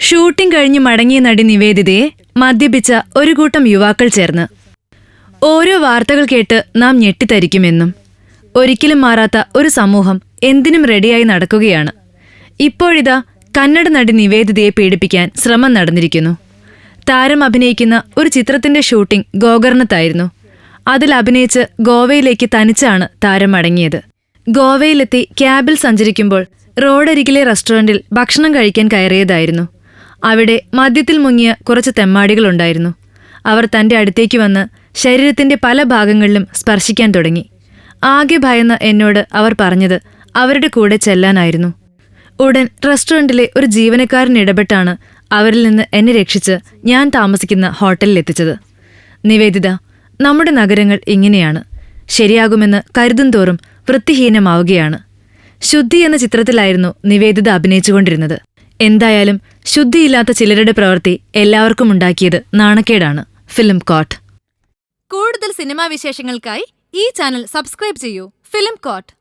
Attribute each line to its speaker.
Speaker 1: Shooting കഴിഞ്ഞ് മടങ്ങിയ നടി നിവേദിതയെ മദ്യപിച്ച ഒരു കൂട്ടം യുവാക്കൾ ചേർന്ന്. ഓരോ വാർത്തകൾ കേട്ട് നാം ഞെട്ടിത്തരിക്കുമെന്നും ഒരിക്കലും മാറാത്ത ഒരു സമൂഹം എന്തിനും റെഡിയായി നടക്കുകയാണ്. ഇപ്പോഴിതാ കന്നഡ നടി നിവേദിതയെ പീഡിപ്പിക്കാൻ ശ്രമം നടന്നിരിക്കുന്നു. താരം അഭിനയിക്കുന്ന ഒരു ചിത്രത്തിന്റെ ഷൂട്ടിംഗ് ഗോകർണത്തായിരുന്നു. അതിൽ അഭിനയിച്ച് ഗോവയിലേക്ക് തനിച്ചാണ് താരം മടങ്ങിയത്. ഗോവയിലെത്തി ക്യാബിൽ സഞ്ചരിക്കുമ്പോൾ റോഡരികിലെ റെസ്റ്റോറന്റിൽ ഭക്ഷണം കഴിക്കാൻ കയറിയതായിരുന്നു. അവിടെ മദ്യത്തിൽ മുങ്ങിയ കുറച്ച് തെമ്മാടികളുണ്ടായിരുന്നു. അവർ തന്റെ അടുത്തേക്ക് വന്ന് ശരീരത്തിന്റെ പല ഭാഗങ്ങളിലും സ്പർശിക്കാൻ തുടങ്ങി. ആകെ ഭയന്ന് എന്നോട് അവർ പറഞ്ഞത് അവരുടെ കൂടെ ചെല്ലാനായിരുന്നു. ഉടൻ റെസ്റ്റോറന്റിലെ ഒരു ജീവനക്കാരൻ ഇടപെട്ടാണ് അവരിൽ നിന്ന് എന്നെ രക്ഷിച്ച് ഞാൻ താമസിക്കുന്ന ഹോട്ടലിൽ എത്തിച്ചത്. നിവേദിത നമ്മുടെ നഗരങ്ങൾ ഇങ്ങനെയാണ്. ശരിയാകുമെന്ന് കരുതും തോറും വൃത്തിഹീനമാവുകയാണ്. ശുദ്ധി എന്ന ചിത്രത്തിലായിരുന്നു നിവേദിത അഭിനയിച്ചുകൊണ്ടിരുന്നത്. എന്തായാലും ശുദ്ധിയില്ലാത്ത ചിലരുടെ പ്രവൃത്തി എല്ലാവർക്കും ഉണ്ടാക്കിയത് നാണക്കേടാണ്. Film court.
Speaker 2: കൂടുതൽ സിനിമാ വിശേഷങ്ങൾക്കായി ഈ ചാനൽ സബ്സ്ക്രൈബ് ചെയ്യൂ. Film coat.